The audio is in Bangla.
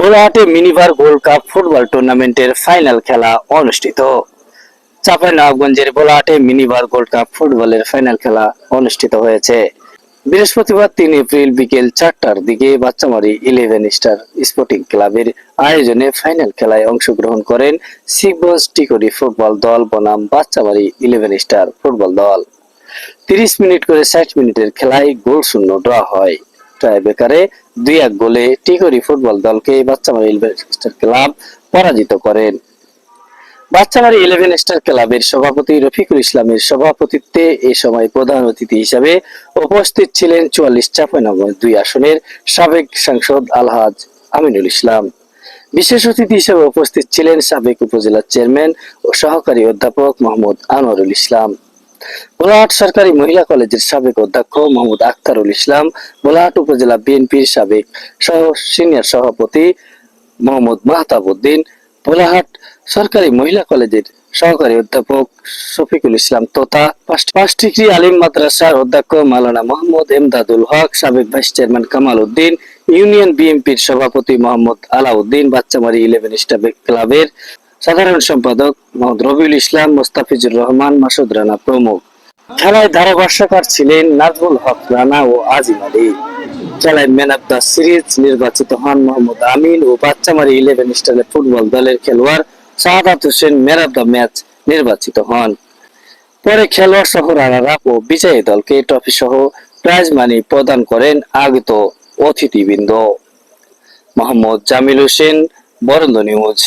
গোলাহাটে মিনিভার গোল্ড কাপ ফুটবল টুর্নামেন্টের ফাইনাল খেলা অনুষ্ঠিত। চাঁপাইনবাবগঞ্জের গোলাহাটে মিনিভার গোল্ড কাপ ফুটবলের ফাইনাল খেলা অনুষ্ঠিত হয়েছে। বৃহস্পতিবার তিন এপ্রিল বিকেল চারটার দিকে বাচ্চামারি ইলেভেন স্টার স্পোর্টিং ক্লাবের আয়োজনে ফাইনাল খেলায় অংশগ্রহণ করেন শিবগঞ্জ টিকরি ফুটবল দল বনাম বাচ্চামারি ইলেভেন স্টার ফুটবল দল। তিরিশ মিনিট করে ষাট মিনিটের খেলায় গোল শূন্য ড্র হয়। টাই বেকারে দুই এক গোলে টিকরি ফুটবল দলকে বাচ্চামারি ইলেভেন স্টার ক্লাব পরাজিত করেন। বাচ্চাবাড়ি ইলেভেন স্টার ক্লাবের সভাপতি রফিকুল ইসলামের সভাপতিত্বে এ সময় প্রধান অতিথি হিসেবে উপস্থিত ছিলেন চুয়াল্লিশ চাপানগঞ্জ দুই আসনের সাবেক সাংসদ আলহাজ আমিনুল ইসলাম। বিশেষ অতিথি হিসেবে উপস্থিত ছিলেন সাবেক উপজেলা চেয়ারম্যান ও সহকারী অধ্যাপক মোহাম্মদ আনোয়ারুল ইসলাম। বোলাহাট সরকারি মহিলা কলেজের সাবেক অধ্যক্ষ মোহাম্মদ আখতারুল ইসলাম, বোলাহাট উপজেলা বিএনপির সাবেক সহ সিনিয়র সভাপতি মোহাম্মদ মাহতাব উদ্দিন ভোলাহাট সরকারি মহিলা কলেজের সহকারী অধ্যাপক শফিকুল ইসলাম তোতা, পাঁচ- পাঁচটিকরি আলিম মাদ্রাসার অধ্যক্ষ মালানা মোহাম্মদ এমদাদুল হক, সাবেক vice chairman Kamal Uddin union বিএনপির সভাপতি মোহাম্মদ আলাউদ্দিন, বাচ্চামারি ইলেভেন স্টার ক্লাবের সাধারণ সম্পাদক মোহাম্মদ রবিউল ইসলাম, মোস্তাফিজুর রহমান, মাসুদ রানা প্রমুখ। খেলায় ধারাভাষ্যকার ছিলেন নাজমুল হক রানা ও আজিম আলী। খেলায় ম্যান অফ দ্য সিরিজ নির্বাচিত হন মোহাম্মদ আমিন ও বাচ্চামারি ইলেভেন স্টারের ফুটবল দলের খেলোয়াড় Shahadat Hossain man of the match নির্বাচিত হন। পরে খেলোয়াড় সহ রানার আপ ও বিজয়ী দলকে ট্রফি সহ প্রাইজ মানি প্রদান করেন আগত অতিথিবৃন্দ। মোহাম্মদ জামিল হোসেন, বরেন্দ্র নিউজ।